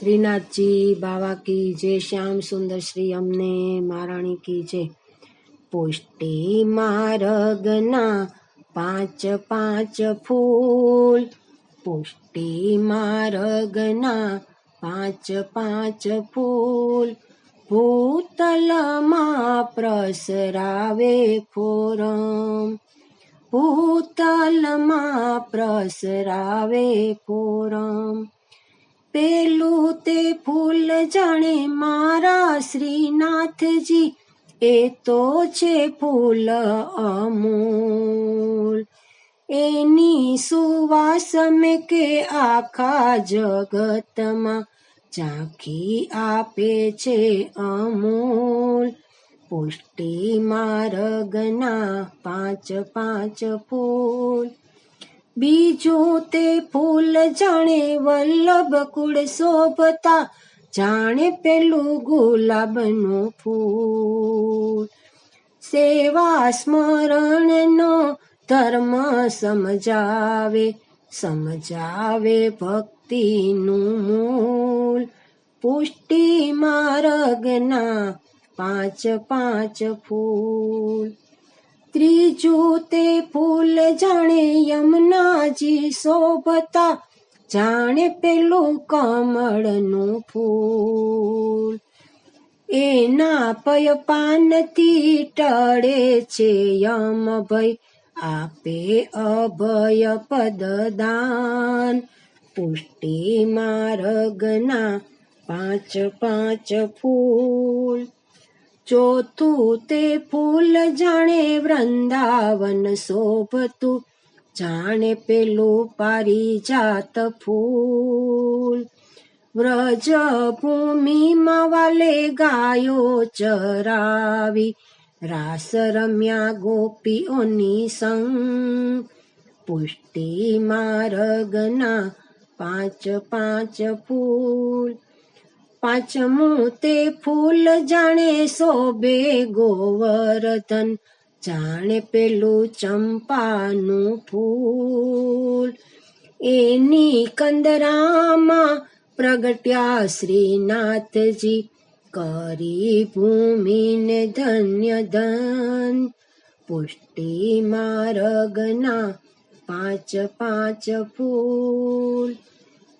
શ્રીનાથજી, બાવા કી જય, શ્યામ સુંદર શ્રી, અમને મહારાણી કી જય. પુષ્ટિ માર્ગના પાંચ પાંચ ફૂલ. પુષ્ટિ માર્ગના પાંચ પાંચ ફૂલ. ભૂતલમાં પ્રસરાવે ફોરમ ભૂતલમાં પ્રસરાવે ફોરમ પેલું તે ફૂલ જાણે મારા શ્રીનાથજી, એ તો છે ફૂલ અમૂલ. એની સુવાસ મેં કે આખા જગતમાં ઝાંખી આપે છે અમૂલ. પુષ્ટિ માર્ગના પાંચ પાંચ ફૂલ બીજું તે ફૂલ જાણે વલ્લભ કુળ શોભતા, જાણે પેલું ગુલાબનું ફૂલ. સેવા સ્મરણનો ધર્મ સમજાવે સમજાવે ભક્તિનું મૂળ પુષ્ટિ માર્ગના પાંચ પાંચ ફૂલ. ત્રીજું તે ફૂલ જાણે યમુનાજી શોભતા જાણે પેલું કમળનું ફૂલ. એના પય પાનથી ટળે છે યમ ભય, આપે અભય પદદાન. પુષ્ટિ માર્ગના પાંચ પાંચ ફૂલ. ચોથું તે ફૂલ જાણે વૃંદાવન શોભતું જાણે પેલું પારિજાત ફૂલ. વ્રજ ભૂમિમાં વાલે ગાયો ચરાવી, રાસ રમ્યા ગોપીઓની સંગ. પુષ્ટિ માર્ગના પાંચ પાંચ ફૂલ. પાંચમું તે ફૂલ જાણે શોભે ગોવર્ધન. જાણે પેલું ચંપાનું ફૂલ. એની કંદરામાં પ્રગટ્યા શ્રીનાથજી. કરી ભૂમિને ધન્ય ધન. પુષ્ટિ માર્ગના પાંચ પાંચ ફૂલ.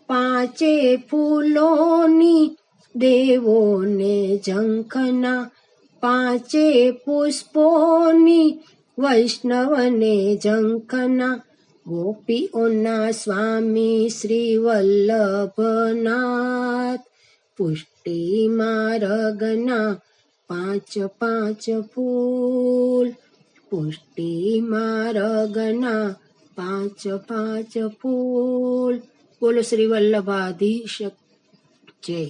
પાંચે ફૂલોની દેવોને ઝંખના પાંચે પુષ્પોની વૈષ્ણવને ઝંખના ગોપીઓના સ્વામી શ્રી વલ્લભનાથ પુષ્ટિ માર્ગના પાંચ પાંચ ફૂલ પુષ્ટિ માર્ગના પાંચ પાંચ ફૂલ બોલો શ્રી વલ્લભાધીશ જય